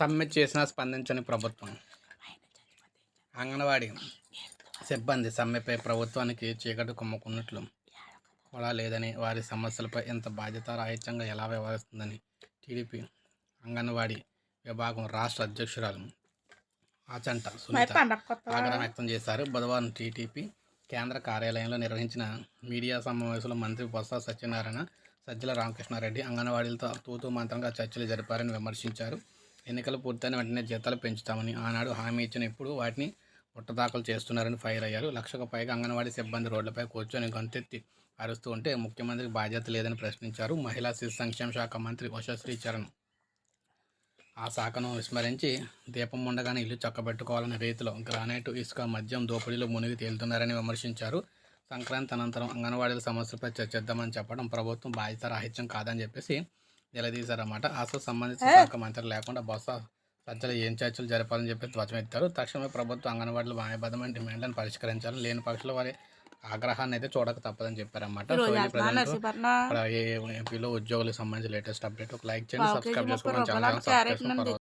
సమ్మె చేసినా స్పందించని ప్రభుత్వం. అంగన్వాడీ సిబ్బంది సమ్మెపై ప్రభుత్వానికి చీకటి కుమ్ముకున్నట్లు. కూడా లేదని వారి సమస్యలపై ఎంత బాధ్యత రాహిత్యంగా ఎలా వ్యవహరిస్తుందని టీడీపీ అంగన్వాడీ విభాగం రాష్ట్ర అధ్యక్షురాలు ఆచంట సునీత ఆగ్రహం వ్యక్తం చేశారు. బుధవారం టీటీపీ కేంద్ర కార్యాలయంలో నిర్వహించిన మీడియా సమావేశంలో మంత్రి బొత్స సత్యనారాయణ సజ్జల రామకృష్ణారెడ్డి అంగన్వాడీలతో తూతూ మంత్రంగా చర్చలు జరిపారని విమర్శించారు. ఎన్నికలు పూర్తయిన వెంటనే జీతాలు పెంచుతామని ఆనాడు హామీ ఇచ్చిన ఇప్పుడు వాటిని పుట్టదాఖలు చేస్తున్నారని ఫైర్ అయ్యారు. లక్షకు పైగా అంగన్వాడీ సిబ్బంది రోడ్లపై కూర్చొని గంతెత్తి అరుస్తూ ఉంటే ముఖ్యమంత్రికి బాధ్యత లేదని ప్రశ్నించారు. మహిళా శిశు సంక్షేమ శాఖ మంత్రి ఉషశ్రీ చరణ్ ఆ శాఖను విస్మరించి దీపం ఉండగానే ఇల్లు చక్కబెట్టుకోవాలనే రీతిలో గ్రానైట్ ఇసుక మద్యం దోపిడీలో మునిగి తేలుతున్నారని విమర్శించారు. సంక్రాంతి అనంతరం అంగన్వాడీల సమస్యలపై చర్చిద్దామని చెప్పడం ప్రభుత్వం బాధ్యత రాహిత్యం కాదని చెప్పేసి నిలదీశారన్నమాట. అసలు సంబంధిత శాఖ మంత్రి లేకుండా బొత్స సజ్జలు ఏం చర్చలు జరపాలని చెప్పి ధ్వజమెత్తారు. తక్షణమే ప్రభుత్వం అంగన్వాడీలు న్యాయబద్ధమైన డిమాండ్లను పరిష్కరించాలని లేని పక్షంలో వారి ఆగ్రహాన్ని అయితే చూడక తప్పదని చెప్పారన్నమాట. సో ఏపీలో ఉద్యోగులకు సంబంధించి లేటెస్ట్ అప్డేట్. ఒక లైక్ చేయండి సబ్స్క్రైబ్ చేసుకోండి.